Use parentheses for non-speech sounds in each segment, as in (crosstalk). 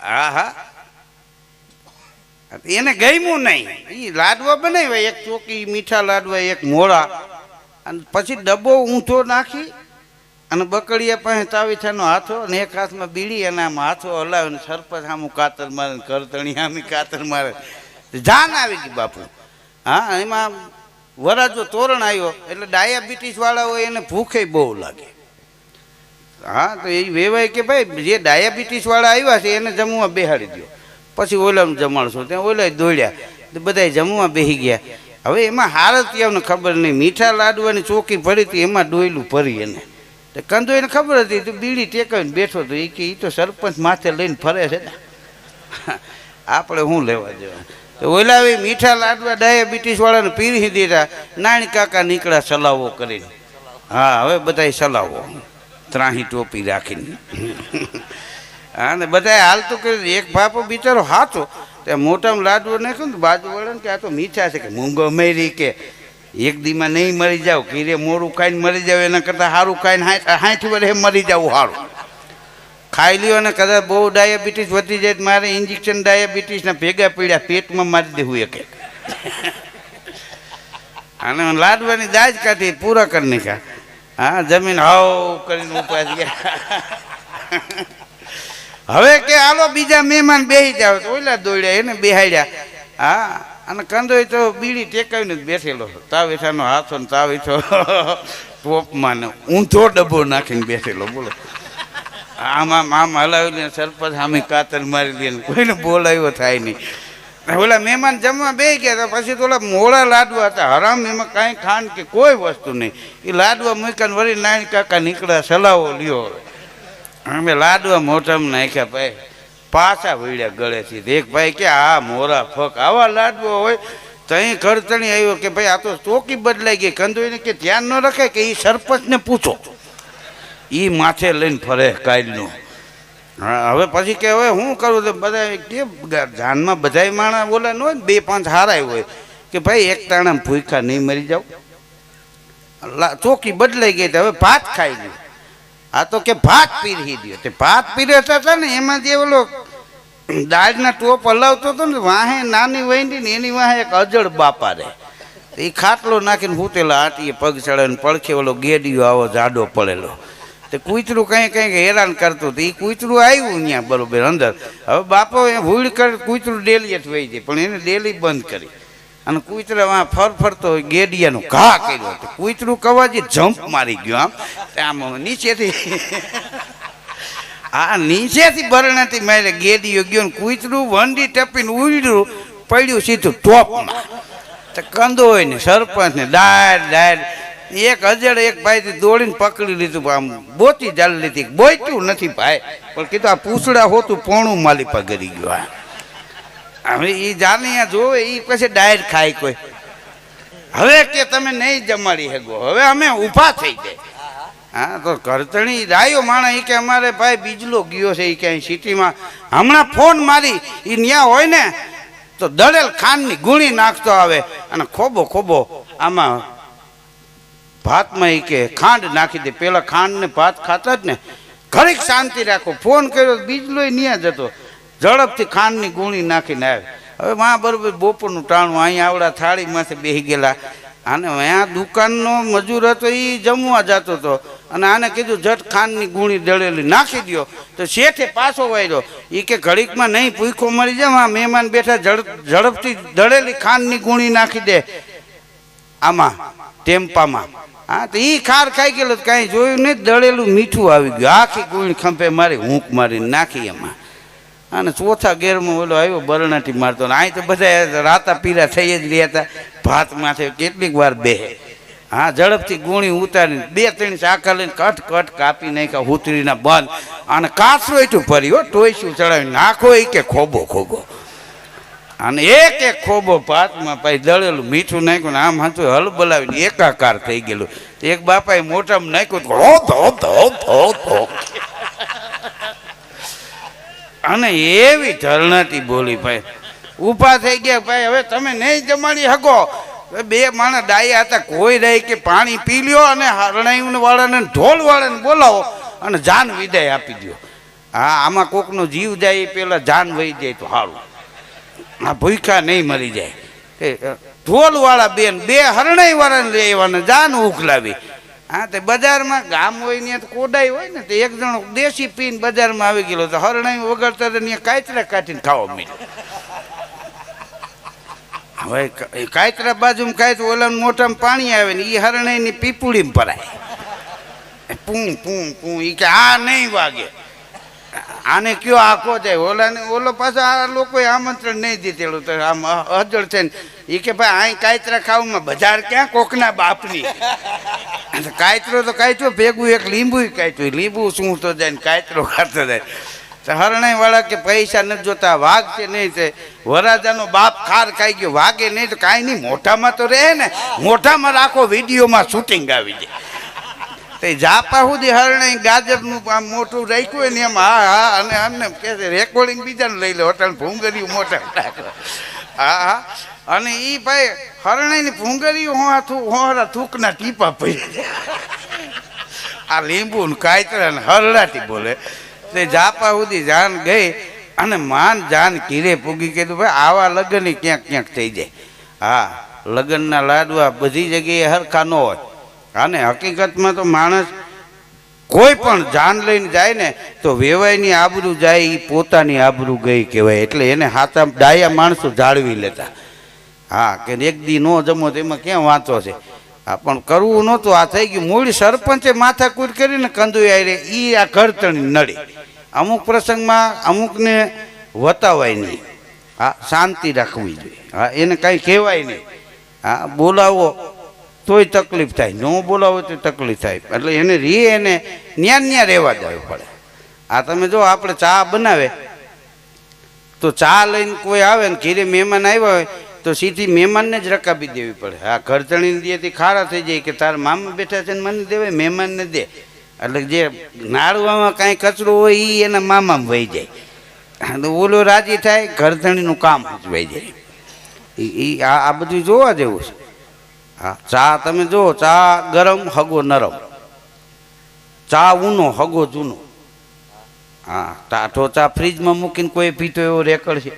હા હા એને ગમ્યું નહીં. એ લાડવા બનાવ્યા, એક ચોકી મીઠા લાડવા, એક મોળા. અને પછી ડબ્બો ઊંચો નાખી અને બકડીયા પાસે તાવીથાનો હાથો અને એક હાથમાં બીડી અને આમ હાથો હલાવીને સરપંચ આમ કાતર મારે કરતણી આમ કાતર મારે. જાન આવી ગઈ બાપુ. હા, એમાં વરાજો તોરણ આવ્યો. એટલે ડાયાબિટીસ વાળા હોય એને ભૂખે બહુ લાગે. હા, તો એ વેવાય કે ભાઈ, જે ડાયાબિટીસ વાળા આવ્યા છે, એને જમવા બેહાડી દો પછી ઓલાનું જમાડશો. ત્યાં ઓલા દોડ્યા. તો બધા જમવા બેસી ગયા. હવે એમાં હાલત આવને ખબર નહીં. મીઠા લાડવાની ચોકી ભરી હતી, એમાં ડોયલું ભરી એને. તો કંદો એને ખબર હતી, તો બીડી ટેકાવીને બેઠો હતો એ કે એ તો સરપંચ માથે લઈને ફરે છે ને. આપણે શું લેવા જવા? તો ઓલા હવે મીઠા લાડવા ડાયાબિટીસ વાળાને પીરી દીધા. નાની કાકા નીકળ્યા સલાવો કરીને. હા, હવે બધાય સલાવો ત્રાહી ટોપી રાખીને. હા ને હાલ હાલતું કરી એક બાપો બિચારો હાથો. તે મોટામાં લાડવો નાખ્યો ને બાજુ કે આ તો મીઠા છે કે મૂંગો મેરી કે એક દીમાં નહીં મરી જાવ, કીરે મોરું ખાઈને મરી જાવ, એના કરતાં સારું ખાઈને હાઠ વર્ષે મરી જવું સારું ખાઈ લ્યો અને કદાચ બહુ ડાયાબિટીસ વધી જાય તો મારે ઇન્જેક્શન ડાયાબિટીસના ભેગા પીડ્યા, પેટમાં મારી દેવું એક. (laughs) અને લાડવાની દાજ કાઢી, પૂરા કરી નાખ્યા. હા, જમીન હાવ કરીને ઉપાસ ગયા હવે કે હાલો બીજા મહેમાન બેસી જાવ તો ઓલા દોડ્યા, એને બેહાડ્યા. હા, અને કંદોય તો બીડી ટેકાવીને જ બેસેલો તાવીઠાનો હાથો ને તાવીઠો ટોપમાં ને ઊંધો ડબ્બો નાખીને બેઠેલો, બોલો. આમાં આમ હલાવીને સરપંચ સામે કાતર મારી દે કોઈને બોલાવ્યો થાય નહીં. ઓલા મહેમાન જમવા બે ગયા હતા પછી તો ઓલા મોળા લાડવા હતા. હરામ એમાં કાંઈ ખાંડ કે કોઈ વસ્તુ નહીં. એ લાડવા મૂક્યા વળી નાની કાકા નીકળ્યા, સલાવો લ્યો અમે લાડવા મોટામાં નાખ્યા ભાઈ. પાછા વળ્યા ગળેથી દેખ ભાઈ કે, આ મોરા ફક, આવા લાડવા હોય તઈ ખડતણી આવ્યો કે ભાઈ આ તો ચોકી બદલાઈ ગઈ. કંદોઈને કે, ધ્યાન ન રખાય કે એ સરપંચને પૂછો. એ માથે લઈને ફરે કાલનું હવે પછી કે હવે શું કરું તો બધા કે જાનમાં બધાય માણસ બોલા ન હોય બે પાંચ હારાય હોય કે ભાઈ એક તાણા ભૂખા નહીં મરી જાવ ચોકી બદલાઈ ગઈ હવે ભાત ખાઈ લ્યો. આ તો કે ભાત પીરી દો તે ભાત પીરસતા હતા ને એમાં જે ઓલો દાળના ટોપ હલાવતો હતો ને, વાહે નાની વહીની ને એની વાહે એક અજળ બાપા રહે એ ખાટલો નાખીને હૂતેલા આટીએ પગ ચડાવીને પડખે ઓલો ગેડિયો આવો જાડો પડેલો. તે કૂતરું કંઈ કંઈક હેરાન કરતું હતું. એ કૂતરું આવ્યું અહીંયા બરોબર અંદર. હવે બાપો એ ભૂલ કર કૂતરું ડેલી જ વહી જાય, પણ એને ડેલી બંધ કરી. અને કૂતરા વાં ફર ફરતો હોય, ગેડિયાનો ઘા કર્યો તો કૂતરું કવાજી જમ્પ મારી ગયો આમ. આમ નીચેથી (laughs) આ નીચેથી બરણાથી મારે ગેડિયો ગયો ને કૂતરું વંડી ટપીને ઉડ્યું પડ્યું સીધું ટોપમાં. તો કંદો હોય ને સરપંચ ને ડાયર ડાયર એક હજાર એક ભાઈથી દોડીને પકડી લીધું, આમ બોતી જાળી લીધી. બોત્યું નથી ભાઈ, પણ કીધું આ પૂછડા હોતું પોણું માલી પગરી ગરી ગયો આ. હવે એ જાનિયા જોવે એ પછી ડાયર ખાય કોઈ. હવે કે તમે નહીં જમાડી શકો હવે અમે ઊભા થઈ જાય હા, તો કરતણી રાયો માણા એ કે અમારે ભાઈ બીજલો ગયો છે એ ક્યાંય સિટીમાં. હમણાં ફોન મારી એ ન્યા હોય ને, તો દળેલ ખાંડની ગુણી નાખતો આવે અને ખોબો ખોબો આમાં ભાતમાં એ કે ખાંડ નાખી દે. પેલા ખાંડ ને ભાત ખાતા જ ને. ઘડીક શાંતિ રાખો. ફોન કર્યો બીજલો ન્યા જતો. ઝડપથી ખાંડની ગુણી નાખીને આવે હવે માં બરોબર બપોરનું ટાણું અહીંયા આવડા થાળીમાંથી બેસી ગયેલા. અને અહીંયા દુકાનનો મજૂર હતો એ જમવા જતો હતો અને આને કીધું, જટ ખાંડની ગુણી દળેલી નાખી દ્યો. તો શેઠે પાછો વાયરો એ કે, ઘડીકમાં નહીં, ભૂખો મરી જાય આ મહેમાન બેઠા ઝડપ ઝડપથી દળેલી ખાંડની ગુણી નાખી દે. આમાં, ટેમ્પામાં. હા, તો એ ખાર ખાઈ ગયેલો કાંઈ જોયું નહીં. દળેલું મીઠું આવી ગયું. આખી ગોળી ખંભે મારી હૂંક મારીને નાખી એમાં. અને ચોથા ગેરમાં ઓલો આવ્યો બરણાટી મારતો. ને અહીં તો બધા રાતા પીરા થઈ જ રહ્યા હતા. ભાત માથે કેટલીક વાર બે. હા, ઝડપથી ગુણી ઉતારીને બે, ત્રણ ચાકા લઈને કટ કટ કાપી નાખ્યા હુતરીના બંધ અને કાચરો એટલું ભર્યો ટોયસું ચડાવી નાખો એ કે ખોબો ખોબો. અને એક એક ખોબો પાતમાં પછી દળેલું મીઠું નાખ્યું આમ હતું હલ બોલાવીને એકાકાર થઈ ગયેલું. એક બાપાએ મોટામાં નાખ્યું તો હો ધો ધો ધો ધો. અને એવી ધરણાટી બોલી ભાઈ. ઊભા થઈ ગયા ભાઈ, હવે તમે નહીં જમાડી શકો બે માણસ ડાયા હતા, કોઈ ડાય કે પાણી પી લ્યો અને હરણાયું વાળાને ઢોલ વાળાને બોલાવો અને જાન વિદાય આપી દો હા, આમાં કોકનો જીવ જાય એ પેલા જાન વહી જાય તો સારું આ ભૂખ્યા નહીં મરી જાય. એ ઢોલવાળા બેન બે હરણાઈ વાળાને લેવાના જાન ઉખલાવી હા, તે બજારમાં ગામ હોય ને તો કોડાઈ હોય ને, તો એક જણો દેશી પીને બજારમાં આવી ગયેલો તો હરણાઈ વગરતા તો ત્યાં કાચરા કાઢીને ખાવા મળ્યો હવે કાયતરા બાજુમાં કાંઈ તો ઓલા મોટામાં પાણી આવે ને એ હરણાઈની પીપુડીમાં ભરાય. પૂં પૂં પૂં એ કે આ નહીં વાગે. આને કયો આખો જાય ઓલાને ઓલો પાછો આ લોકોએ આમંત્રણ નહીં દીધેલું તો આમ અજળ છે એ કે ભાઈ અહીં કાયતરા ખાવામાં બજાર ક્યાં? કોકના બાપની. કાયતરો તો કાયચો ભેગું એક લીંબુ કાયચું. લીંબુ શું તો જાય ને કાયતરો ખાતો જાય. હરણાઈ વાળા કે પૈસા નથી જોતા, વાઘ છે નહીં તે વરાજાનો બાપ ખાર ખાઈ ગયો. વાગે નહીં તો કાંઈ નહીં. મોઢામાં તો રહે ને. મોઢામાં રાખો, વિડીયોમાં શૂટિંગ આવી જાય. તે જાપા સુધી હરણે ગાજરનું આમ મોટું રાખ્યું ને એમ, હા હા, અને અમને કહે રેકોર્ડિંગ બીજાને લઈ લે હોટલ ભૂંગર્યું મોટા હા હા. અને એ ભાઈ હરણાઈની ભૂંગર્યું હોવા હોરા થૂકના ટીપા પડી આ લીંબુ ને કાયતરા ને હરડાથી બોલે. તે જાપા સુધી જાન ગઈ અને માન જાન કીરે પૂગી કીધું, ભાઈ, આવા લગ્ન ક્યાંક ક્યાંક થઈ જાય. હા, લગ્નના લાડવા બધી જગ્યાએ હરખા ન હોય. અને હકીકતમાં તો માણસ કોઈ પણ જાન લઈને જાય ને, તો વેવાયની આબરૂ જાય એ પોતાની આબરૂ ગઈ કહેવાય. એટલે એને હાથા ડાયા માણસો જાળવી લેતા. હા, કે એક દી ન જમો તો એમાં ક્યાં વાંચો છે? હા, પણ કરવું નહોતું. આ થઈ ગયું. મૂળ સરપંચે માથાકૂટ કરીને કંદુઈ આરે એ આ ઘરતણી નડી. અમુક પ્રસંગમાં અમુકને વતાવાય નહીં. હા, શાંતિ રાખવી જોઈએ. હા, એને કાંઈ કહેવાય નહીં. હા, બોલાવો. તોય તકલીફ થાય. ન બોલાવો તો તકલીફ થાય. એટલે એને રી એને ન્યા ન્યા રહેવા દેવું પડે. આ તમે જો આપણે ચા બનાવે, તો ચા લઈને કોઈ આવે ને ઘીરે મહેમાન આવ્યા હોય, તો સીધી મહેમાનને જ રકાબી દેવી પડે. આ ઘરતણીને દેથી ખારા થઈ જાય કે તારા મામા બેઠા છે ને મને દેવાય, મહેમાનને દે. એટલે જે નાળવામાં કાંઈ કચરો હોય એ એના મામામાં વહી જાય. તો ઓલો રાજી થાય ઘરધણીનું કામ જ વહી જાય. એ આ બધું જોવા જેવું છે. હા. ચા તમે જુઓ, ચા ગરમ, હગો નરમ. ચા ઊનો, હગો જૂનો. હા ટાઢો ચા ફ્રીજમાં મૂકીને કોઈ પીતો એવો રેકડ છે.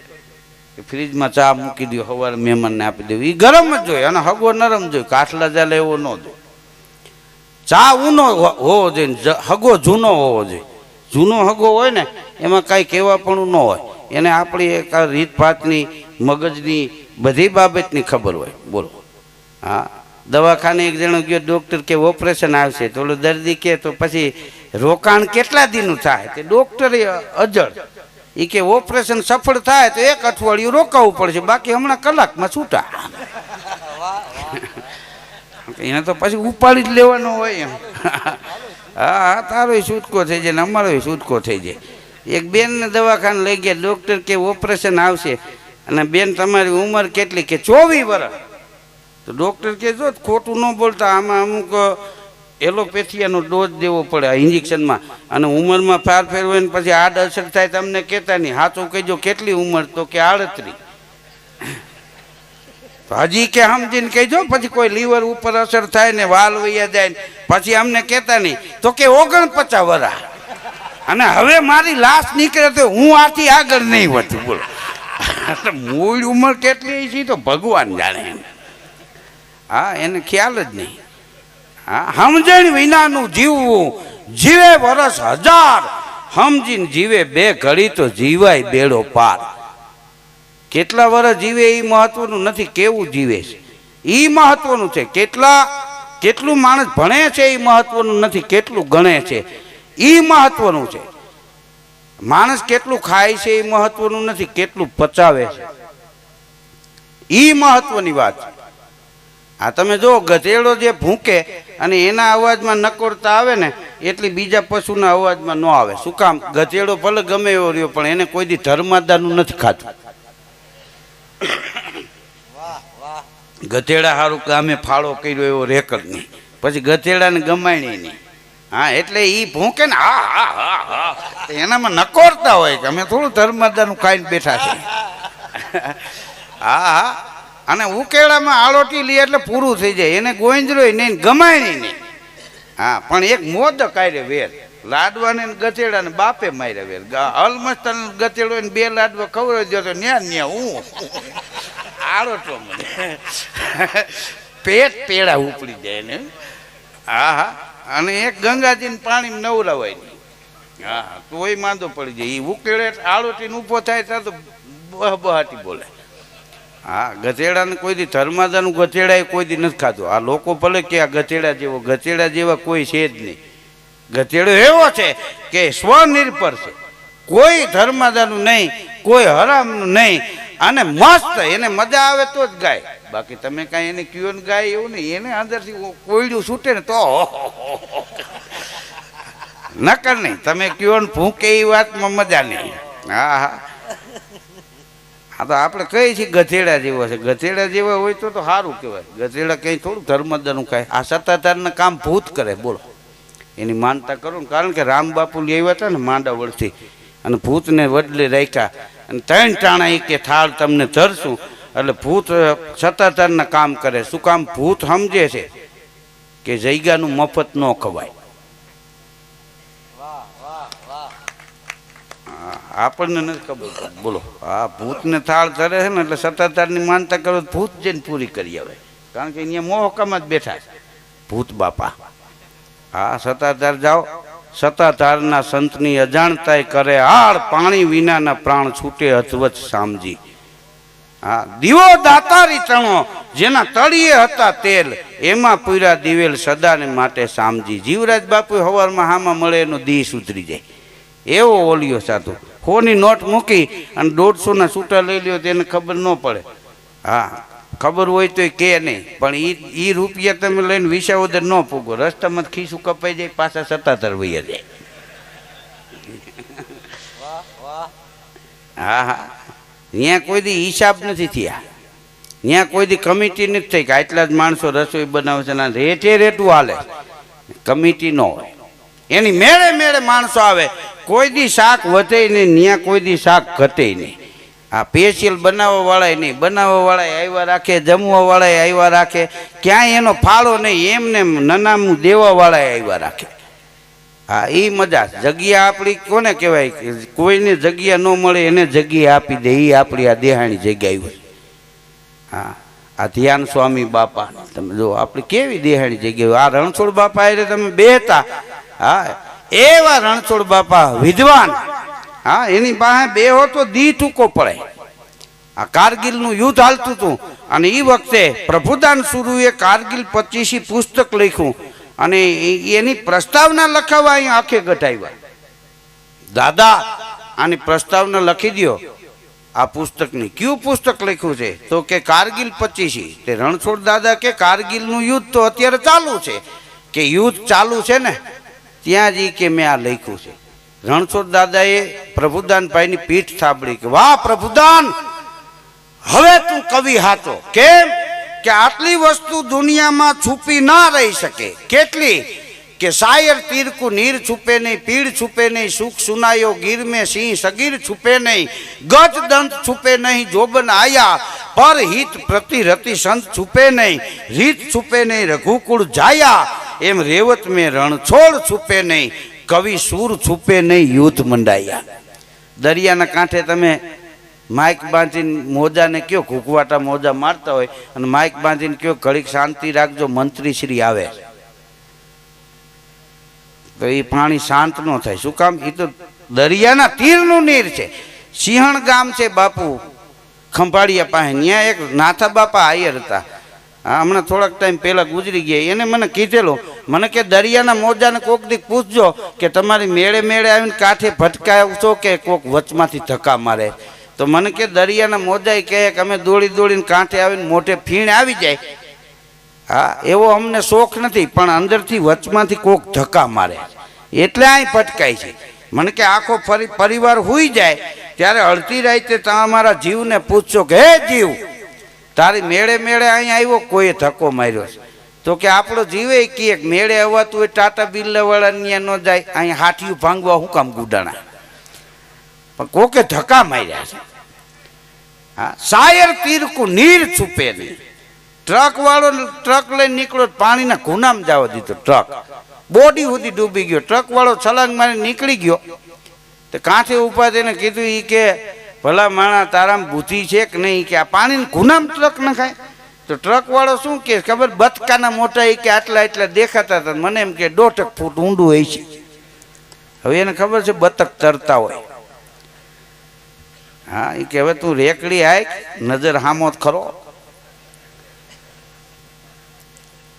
કે ફ્રીજમાં ચા મૂકી દો સવારે મહેમાનને આપી દેવું એ ગરમ જ જોઈએ અને હગો નરમ જોઈએ કાઠલા જાલે એવો ન જોઈએ ચા ઊનો હોવો જોઈએ હગો જૂનો હોવો જોઈએ જૂનો હગો હોય ને, એમાં કાંઈ કહેવાપણું ન હોય. એને આપણી એક રીતભાતની, મગજની બધી બાબતની ખબર હોય. બોલો. હા. દવાખાને એક જણો ગયો ડૉક્ટર કે ઓપરેશન આવશે. તો દર્દી કે તો પછી રોકાણ કેટલા દીનું થાય? તે ડૉક્ટરે અજળ એ કે ઓપરેશન સફળ થાય તો એક અઠવાડિયું રોકાવું પડશે. બાકી હમણાં કલાકમાં છૂટા. એને તો પછી ઉપાડી જ લેવાનો હોય એમ. હા હા તારોય છૂટકો થઈ જાય ને અમારોય છૂટકો થઈ જાય. એક બેનને દવાખાને લઈ ગયા ડૉક્ટર કે ઓપરેશન આવશે. અને બેન તમારી ઉંમર કેટલી કે ચોવીસ વર્ષ તો ડૉક્ટર કહે, જો ખોટું ન બોલતા, આમાં અમુક એલોપેથિયાનો ડોઝ દેવો પડે આ ઇન્જેક્શનમાં અને ઉંમરમાં ફેરફેર હોય ને પછી આડ અસર થાય તમને કહેતા નહીં. સાચું કહેજો, કેટલી ઉંમર? તો કે આડત્રીસ હજી કે સમજીને કહેજો, પછી કોઈ લીવર ઉપર અસર થાય ને વાલ વૈયા જાય ને પછી અમને કહેતા નહીં. તો કે ઓગણપચાસ વરા. અને હવે મારી લાશ નીકળે તો હું આથી આગળ નહીં વધું, બોલો. (laughs) મૂળ ઉંમર કેટલી છે તો ભગવાન જાણે એમ. હા, એને ખ્યાલ જ નહીં. હા, સમજણ વિનાનું જીવવું. જીવે વરસ હજાર. સમજીને જીવે બે ઘડી તો જીવાય બેડો પાર. કેટલા વર્ષ જીવે એ મહત્વનું નથી, કેવું જીવે છે? એ મહત્વનું છે. કેટલા, કેટલું માણસ ભણે છે એ મહત્વનું નથી, કેટલું ગણે છે. એ મહત્વનું છે. માણસ કેટલું ખાય છે એ મહત્વનું નથી, કેટલું પચાવે છે. એ મહત્વની વાત છે. આ તમે જો ગધેડો જે ભૂંકે અને એના અવાજમાં નકોરતા આવે ને, એટલી બીજા પશુના અવાજમાં ન આવે. શું કામ? ગધેડો ભલે ગમે એવો રહ્યો, પણ એને કોઈ દી ધર્માદાનું નથી ખાતું. ગધેડા સારું ગામે ફાળો કર્યો એવો રેકડ નહીં. પછી ગધેડાને ગમાણી નહીં. હા, એટલે એ ભૂંકે ને, હા હા હા હા. એનામાં નકોરતા હોય કે અમે થોડું ધર્માદાનું ખાઈને બેઠા છે હા હા. અને ઉકેળામાં આળોટી લે એટલે પૂરું થઈ જાય. એને ગોંજરો નહીં ગમાય નહીં. હા, પણ એક મોદક આરે વેર લાડવાને ને બાપે માર્યા વેર અલમસ્તન ગચેડો ને બે લાડવા ખવડાવી દો તો ન્યા ન્યા હું? આડો મને. પેટ પેડા ઉપડી જાય ને. હા હા. અને એક ગંગાજીને પાણી નવરાવાય નહીં. હા તોય માંદો પડી જાય. એ ઉકેળે આળોટીને ઊભો થાય ત્યાં તો બહ બહાટી બોલે હા, ગધેડાને કોઈ દી, ધર્માદાનું ગધેડા કોઈ દી નથી ખાધું. આ લોકો ભલે કે આ ગધેડા જેવો, ગધેડા જેવા કોઈ છે જ નહીં. ગધેડો એવો છે કે સ્વનિર્ભર છે. કોઈ ધર્માદાનું નહીં, કોઈ હરામનું નહીં. અને મસ્ત, એને મજા આવે તો જ ગાય. બાકી તમે કાંઈ એને કયો ને ગાય એવું નહીં. એને અંદરથી કોયડું છૂટે ને તો નકર નહીં. તમે કયો ને ભૂકે એ વાતમાં મજા નહીં. હા હા. હા તો આપણે કહીએ છીએ ગધેડા જેવો છે. ગધેડા જેવા હોય તો તો સારું કહેવાય. ગધેડા કંઈ થોડું ધર્મદાનું ખાય આ સત્તાધારના કામ ભૂત કરે, બોલો. એની માનતા કરો ને, કારણ કે રામ લેવા હતા ને માંડા વળથી અને ભૂતને વડલે રાખ્યા. અને ત્રણ ટાણા એ કે થાળ તમને ધરશું, એટલે ભૂત સત્તાધારના કામ કરે. શું કામ ભૂત સમજે છે? કે જૈગાનું મફત ન ખવાય. આપણને નથી ખબર. બોલો. આ ભૂતને થાળ ધરે છે ને એટલે સત્તાધારની માનતા કરો ભૂત જઈને પૂરી કરી આવે. કારણ કે અહીંયા મોહકામાં જ બેઠા છે. ભૂત બાપા. હા, સત્તાધાર જાઓ. સત્તાધારના સંતની અજાણતાય કરે આળ પાણી વિનાના પ્રાણ છૂટે અધવત સામજી. હા, દીવો દાતારી ચણો જેના તળિયે હતા તેલ. એમાં પૂરા દિવેલ સદાને માટે સામજી. જીવરાજ બાપુ હવારમાં હામાં મળે એનો દી સુધરી જાય. એવો ઓલિયો સાધુ. હોની નોટ મૂકી અને દોઢસોના છૂટા લઈ લ્યો તેને ખબર ન પડે. હા, ખબર હોય તો કે નહીં, પણ એ એ રૂપિયા તમે લઈને વિસાવદર ન પૂગો. રસ્તામાં ખીસું કપાઈ જાય, પાછા સત્તાતર વૈયા જાય. હા હા. ત્યાં કોઈ દી હિસાબ નથી થયા. ત્યાં કોઈ દી કમિટી નથી થઈ કે આટલા જ માણસો રસોઈ બનાવે છે ને રેઠે રેટું હાલે. કમિટી ન હોય. એની મેળે મેળે માણસો આવે. કોઈ દી શાક વધે નહીં ત્યાં કોઈ દી શાક ઘટે નહીં. આ પેશિયલ બનાવવા વાળાય નહીં બનાવવા વાળાય આવ્યા રાખે જમવા વાળાય આવ્યા રાખે. ક્યાંય એનો ફાળો નહીં, એમને નનામું દેવા વાળાય આવ્યા રાખે. હા એ મજા જગ્યા આપણી કોને કહેવાય કોઈને જગ્યા ન મળે, એને જગ્યા આપી દે. એ આપણી આ દેહાણી જગ્યા હોય. હા, આ ધ્યાન સ્વામી બાપા. તમે જો, આપણી કેવી દેહાણી જગ્યા આ રણછોડ બાપા એટલે તમે બેહતા. હા, એવા રણછોડ બાપા વિદ્વાન. હા, એની પાસે બેહો તો દી ટૂંકો પડે. આ કારગિલનું યુદ્ધ હાલતું હતું અને એ વખતે પ્રભુદાન સુરુએ કારગિલ પચીસી પુસ્તક લખ્યું અને એની પ્રસ્તાવના લખાવવા અહીંયા આખે ગઢાવ્યા દાદા, આની પ્રસ્તાવના લખી દ્યો. આ પુસ્તકની કયું પુસ્તક લખ્યું છે? તો કે, કારગિલ પચીસી. તે રણછોડ દાદા કે, કારગિલનું યુદ્ધ તો અત્યારે ચાલુ છે. કે, યુદ્ધ ચાલુ છે ને? ત્યાં જ કે મેં આ લખ્યું છે. રણછોડ દાદાએ પ્રભુદાનભાઈની પીઠ થાબડી કે, વાહ, પ્રભુદાન! હવે તું કવિ હાચો. કેમ? કે આટલી વસ્તુ દુનિયામાં છુપી ના રહી શકે. કેટલી? કે શાયર તીરકુ નીર છુપે નહીં પીડ છુપે નહીં, સુખ સુનાયો ગીર મેં સિંહ, સગીર છુપે નહીં, ગજ દંત છુપે નહીં, જોબન આયા પર હિત પ્રતિ રતિ સંત છુપે નહીં, રીત છુપે નહીં, રઘુકુળ જાયા એમ રેવત મેં રણછોડ છુપે નહીં, કવિ સૂર છુપે નહીં, યુદ્ધ મંડાયા. દરિયાના કાંઠે તમે માઇક બાંધીને મોજાને કયો ઘૂકવાટા મોજા મારતા હોય અને માઇક બાંધીને કયો, ઘડીક શાંતિ રાખજો, મંત્રી શ્રી આવે. તો એ પાણી શાંત ન થાય. શું કામ? એ તો દરિયાના તીરનું નીર છે. સિંહણ ગામ છે બાપુ. ખંભાળિયા પાસે. ત્યાં એક નાથા બાપા આયર હતા. હા, હમણાં થોડાક ટાઈમ પહેલાં ગુજરી ગયા. એને મને કીધેલું, મને કે, દરિયાના મોજાને કોક દી પૂછજો કે તમારી મેળે મેળે આવીને કાંઠે ભટકાવશો કે કોક વચમાંથી ધક્કા મારે? તો મને કે, દરિયાના મોજાએ કહે કે અમે દોડી દોડીને કાંઠે આવીને મોઢે ફીણ આવી જાય. હા, એવો અમને શોખ નથી, પણ અંદરથી વચમાંથી કોક ધક્કા મારે. એટલે અહીં ભટકાય છે. મને કે, આખો ફરી, પરિવાર હુઈ જાય. ત્યારે અડધી રાતે તમારા જીવને પૂછશો કે, હે જીવ તારી મેળે મેળે અહીંયા આવ્યો, કોઈએ ધક્કો માર્યો છે. તો કે આપણો જીવે કે મેળે અવાતું હોય, ટાટા બિલ્લાવાળા ત્યાં ન જાય અહીંયા હાથિયું ભાંગવા હું કામ ગુડાણા? પણ કોકે ધક્કા માર્યા છે. હા શાયર તીરકું નીર છુપે નહીં. ટ્રક વાળો ટ્રક લઈને નીકળ્યો પાણીના ગુનામાં જવા દીધો ટ્રક. બોડી સુધી ડૂબી ગયો. ટ્રક વાળો છલાંગ મારી નીકળી ગયો. તો કાંઠે ઊભા થઈને કીધું એ કે ભલા માણા તારામ બુદ્ધિ છે કે નહીં કે આ પાણીને ગુનામ ટ્રક નખાય? તો ટ્રક વાળો શું કે, ખબર? બતકાના મોટા એ કે આટલા એટલા દેખાતા હતા. મને એમ કે દોઢક ફૂટ ઊંડું હોય છે. હવે એને ખબર છે બતક તરતા હોય. હા એ કે હવે તું રેકડી આય નજર હામો ખરો.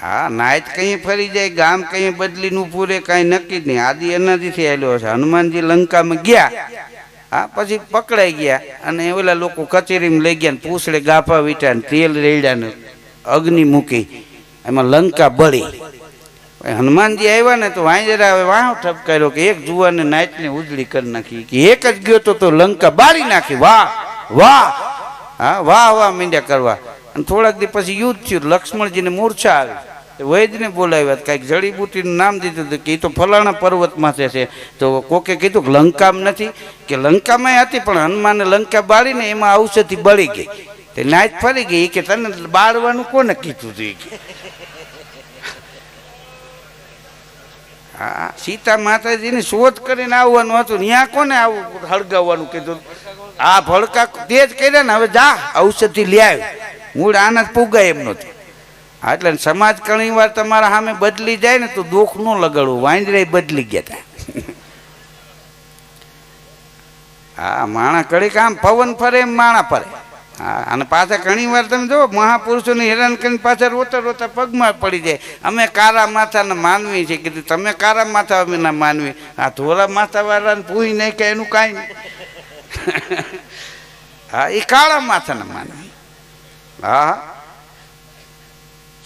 હા નાયત કઈ ફરી જાય, ગામ કઈ બદલી નું પૂરે કાંઈ નક્કી જ નહીં. આદિ એનાથી થયેલો છે. હનુમાનજી લંકામાં ગયા. હા, પછી પકડાઈ ગયા અને ઓલા લોકો કચેરીમાં લઈ ગયા પૂછડે ગાફા વીટા ને તેલ રેડ્યા ને અગ્નિ મૂકી. એમાં લંકા બળી. હનુમાનજી આવ્યા ને તો વાંજરા હવે વાહ ઠપકાર્યો કે એક જુવાને નાચને ઉજળી કરી નાખી. કે એક જ ગયો તો તો લંકા બાળી નાખી. વાહ વાહ. હા, વાહ વાહ મીંડ્યા કરવા. અને થોડાક દી પછી યુદ્ધ થયું, લક્ષ્મણજીને મૂર્છા આવી. વૈદને બોલાવ્યા, કાંઈક જડીબુટીનું નામ દીધું હતું કે એ તો ફલાણા પર્વતમાં છે, તો કોકે કીધું કે લંકામાં નથી, કે લંકામાં હતી, પણ હનુમાને લંકા બાળીને એમાં ઔષધિ બળી ગઈ. તે નાચ ફરી ગઈ કે તને બાળવાનું કોને કીધું ઈ કે? હા, સીતા માતાજીની શોધ કરીને આવવાનું હતું ત્યાં કોને આવું હળગાવવાનું કીધું? આ ભડકા તે જ કર્યા ને, હવે જા, ઔષધિ લે મૂળ આનંદ પુગાય એમ નથી. હા, એટલે સમાજ ઘણી વાર તમારા સામે બદલી જાય ને તો દુઃખ ન લગાડવું. વાંદરે બદલી ગયા હતા હા માણા કડી આમ પવન ફરે એમ માણા ફરે. હા અને પાછા ઘણી વાર તમે જો મહાપુરુષોને હેરાન કરીને પાછા રોતા રોતા પગમાં પડી જાય. અમે કારા માથાને માનવી છે કીધું તમે કારા માથા અમે ના માનવી. આ ધોરા માથાવાળાને નહીં કે એનું કાંઈ (laughs) હા એ કાળા માથાને માનવી. હા હા.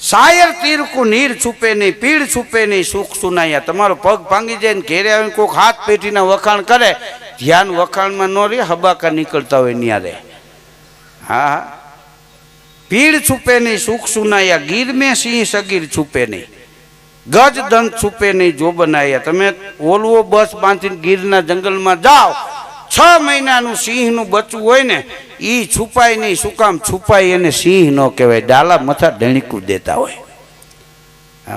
શાયર તીરકું નીર છુપે નહીં પીડ છુપે નહીં, સુખ સુનાયા. તમારો પગ ભાંગી જાય ને ઘેરે આવીને કોઈક હાથ પેટીના વખાણ કરે, ધ્યાન વખાણમાં ન રહે હબાકા નીકળતા હોય ન્યારે હા. પીડ છુપે નહીં, સુખ સુનાયા. ગીર મેં સિંહ સગીર છુપે નહીં. ગજ દંત છુપે નહીં, જો બનાયા. તમે ઓલવો બસ બાંધીને ગીરના જંગલમાં જાઓ છ મહિનાનું સિંહનું બચ્ચું હોય ને એ છુપાય નહીં, શું કામ છુપાય એને સિંહ ન કહેવાય, ડાલા મથા ઢણીકું દેતા હોય.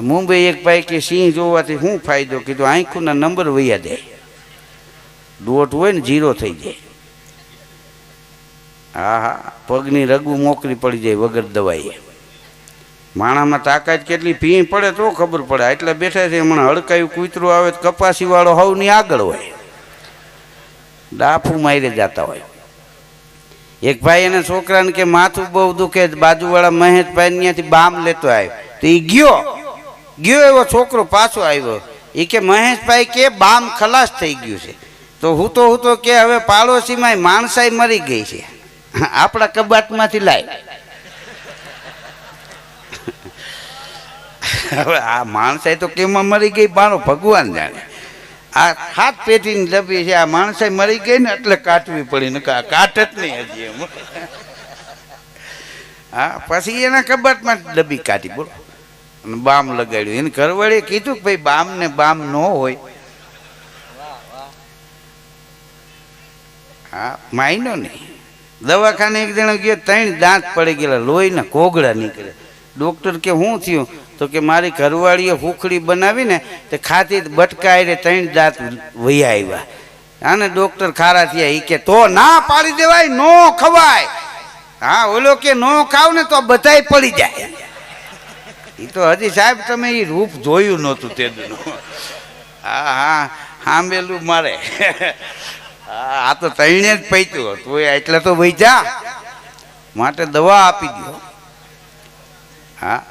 મુંબઈ એક ભાઈ કે સિંહ જોવાથી શું ફાયદો કીધું, આંખોના નંબર વૈયા દે દોઠ હોય ને જીરો થઈ જાય. હા હા પગની રગવું મોકલી પડી જાય વગર દવાઈએ. માણામાં તાકાત કેટલી ભીં પડે તો ખબર પડે. એટલે બેઠા છે, હમણાં હડકાયું કૂતરું આવે તો કપાસી વાળો હવની આગળ હોય. ડાફું મારી જતા હોય. એક ભાઈ એના છોકરાને કે, માથું બહુ દુખે, બાજુવાળા મહેશભાઈ ત્યાંથી બામ લેતો આવ્યો. તો એ ગયો. ગયો એવો છોકરો પાછો આવ્યો. એ કે, મહેશભાઈ કે, બામ ખલાસ થઈ ગયું છે. તો હું તો હું તો કે, હવે પાડોશીમાં માણસાઈ મરી ગઈ છે. (laughs) આપણા કબાટમાંથી લાય. (laughs) હવે આ માણસાઈ તો કેમાં મરી ગઈ? બાણો ભગવાન જાણે. આ હાથ પેટીની ડબ્બી છે, આ માણસે મરી ગઈ ને એટલે કાટવી પડી ને કાટ જ નહીં હજી એમ. હા, પછી એના કબાટમાં ડબ્બી કાઢી, બોલો. અને બામ લગાડ્યું. એને ઘરવાળીએ કીધું કે ભાઈ બામ ને બામ ન હોય. હા, માયનો નહીં. દવાખાને એક જણો ગયો, ત્રણ દાંત પડી ગયેલા, લોહીના કોગળા નીકળે ડૉક્ટર કે શું થયું? તો કે મારી ઘરવાળીએ હુખડી બનાવીને તે ખાતી જ બટકા રે ત્રણ દાંત વૈયા આવ્યા. આને ડોક્ટર ખારા થયા. એ કે, તો ના પાડી દેવાય, નો ખવાય. હા, ઓલો કે, નો ખાવ ને તો બધાય પડી જાય. એ તો હજી સાહેબ, તમે એ રૂપ જોયું નહોતું તેનું. હા હા સાંભેલું મારે. આ તો ત્રણે જ પૈતું તું એટલે તો વહી જા માટે દવા આપી દો હા.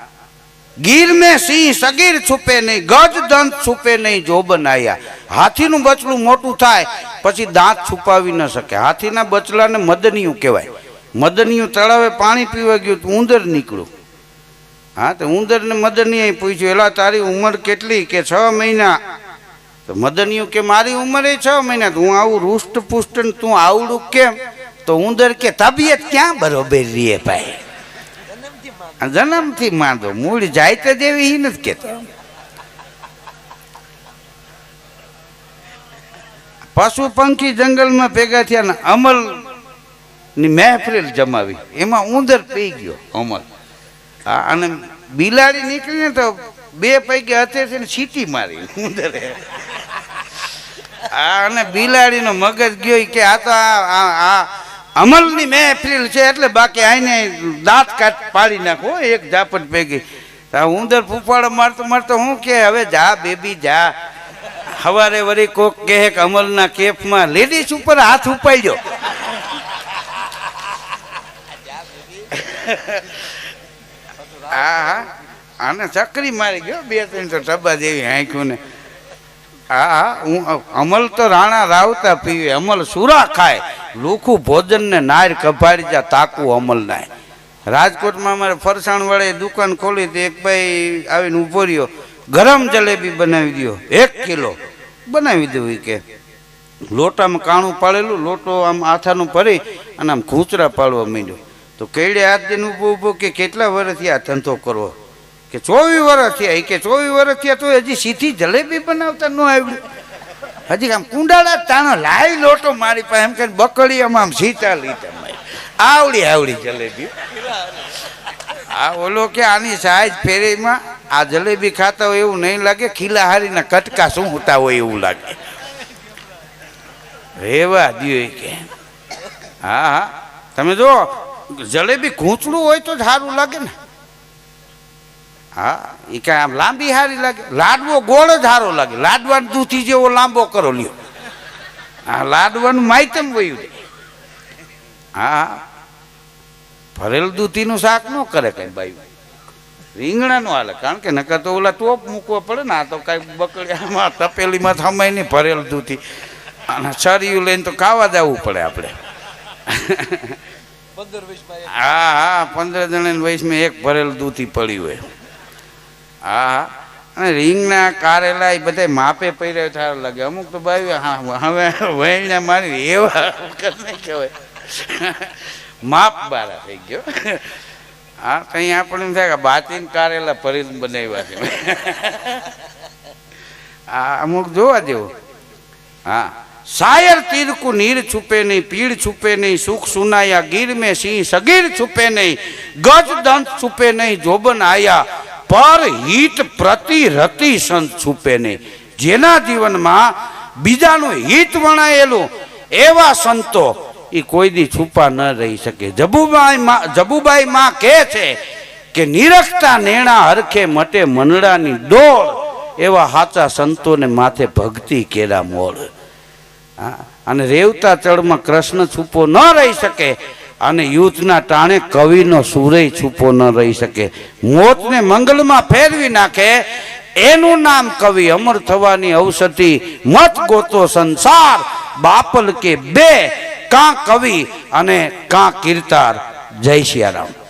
ગીર મેં સિંહ સગીર છુપે નહીં, ગજ દંત છુપે નહીં જો બનાયા હાથીનું બચલું મોટું થાય, પછી દાંત છુપાવી ન શકે. હાથીના બચલાને મદનિયું કહેવાય. મદનિયું તળાવે પાણી પીવા ગયું તો ઉંદર નીકળ્યું. હા, તો ઉંદરને મદનીએ પૂછ્યું, એલા, તારી ઉંમર કેટલી કે છ મહિના? તો મદનિયું કે, મારી ઉંમર છ મહિના. તો હું આવું રૂષ્ટ પુષ્ટ તું આવડું કેમ? તો ઉંદર કે, તબિયત ક્યાં બરોબર રીએ ભાઈ? જન્મથી માંદો. મૂળ જાય તો જેવી ઈ નથી કેતો. પશુ પંખી જંગલમાં ભેગા થયા ને અમલની મહેફિલ જમાવી. એમાં ઉંદર પી ગયો, અમલ. અને બિલાડી નીકળીને તો બે પૈકી હતે સીટી મારી ઉંદરે. અને બિલાડીનો મગજ ગયો કે આ તો આ આ અમલની મહેફિલ છે એટલે બાકી આઈને દાંત કાટ પાડી નાખો એક ઝાપટ ભેગી. ઉંદર ફૂફાડો મારતો મારતો હું કે, હવે જા બેબી, જા. હવારે વળી કોક કહે કે, અમલના કેફમાં લેડીઝ ઉપર હાથ ઉપાડ્યો. હા હા આને ચકરી મારી ગયો, બે, ત્રણ તો ટબા જેવી હાંખ્યું ને. હા હા હું અમલ તો રાણા રાવતા પીવે, અમલ સુરા ખાય. લુખું ભોજન ને નાર કભારી જા, તાકું અમલ નાય. રાજકોટમાં અમારે ફરસાણ વાળે દુકાન ખોલી તો એક ભાઈ આવીને ઊભો રહ્યો. ગરમ જલેબી બનાવી દ્યો, એક કિલો. બનાવી દઉં કે. લોટામાં કાણું પાડેલું લોટો આમ આથાનું ભરી અને આમ ખૂંચરા પાડવા માંડ્યો. તો કેડે હાથ દિન ઊભો ઊભો કે કેટલા વર્ષથી આ ધંધો કરવો? કે ચોવીસ વર્ષ થયા કે ચોવીસ વર્ષ થયા તો હજી સીધી જલેબી બનાવતા ન આવડ્યું. હજી આમ કુંડાળા તાણો લાઈ લોટો મારી પાસે. એમ કે બકડી આમ આમ સીતા લીધા મારી. આવડી આવડી જલેબી. આ ઓલો કે આની સાઈઝ ફેરીમાં આ જલેબી ખાતા હોય એવું નહીં લાગે, ખીલા હારીના કટકા શું હોતા હોય એવું લાગે. રેવા દિયો કે. હા હા. તમે જો જલેબી ઘૂંચડું હોય તો સારું લાગે ને. હા એ કાંઈ આમ લાંબી સારી લાગે. લાડવો ગોળ જ સારો લાગે. લાડવાન દૂધી જેવો લાંબો કરો લ્યો. હા લાડવાનું માહિતમ વયું હા ભરેલ દૂધીનું શાક ન કરે કઈ બાયું. રીંગણાનું હાલે. કારણ કે નકર તો ઓલા ટોપ મૂકવો પડે ને આ તો કાંઈ બકડિયામાં તપેલીમાં થમાય નહીં ભરેલ દૂધી. અને સરિયું લઈને તો ખાવા જવું પડે આપણે. હા હા પંદર જણાની વયસમાં એક ભરેલ દૂધી પડી હોય. હા અને રીંગણા કારેલા એ બધા માપે પહેર્યા થાય લાગે. અમુક તો ભાઈ હા હવે વહેણને મારી એવા નહીં કહેવાય. માપ બારા થઈ ગયો. હા કંઈ આપણે એમ થાય કે બાતીન કારેલા ફરી બનાવ્યા છે. હા અમુક જોવા જેવું. હા. શાયર તીરકુ નીર છુપે નહીં પીડ છુપે નહીં, સુખ સુનાયા ગીર મેં સિંહ સગીર છુપે નહીં, ગજ દંત છુપે નહીં, જોબન આયા પર હિત પ્રતિ રતિ સંત છૂપે નહીં. જેના જીવનમાં બીજાનું હિત વણાયેલું એવા સંતો એ કોઈ દી છુપા ન રહી શકે. જબુબાઈ માં જબુબાઈ માં કહે છે કે નિરખતા નેણા હરખે મટે મનડાની ડોળ એવા સાચા સંતોને માથે ભક્તિ કેરા મોળ. અને રેવતા ચડમાં કૃષ્ણ છૂપો ન રહી શકે અને યુદ્ધના ટાણે કવિનો સુરય છૂપો ન રહી શકે. મોતને મંગલમાં ફેરવી નાખે. એનું નામ કવિ અમર થવાની ઔષધિ મત ગોતો સંસાર. બાપલ કે બે, કાં કવિ અને કાં કીર્તાર. જય સિયારામ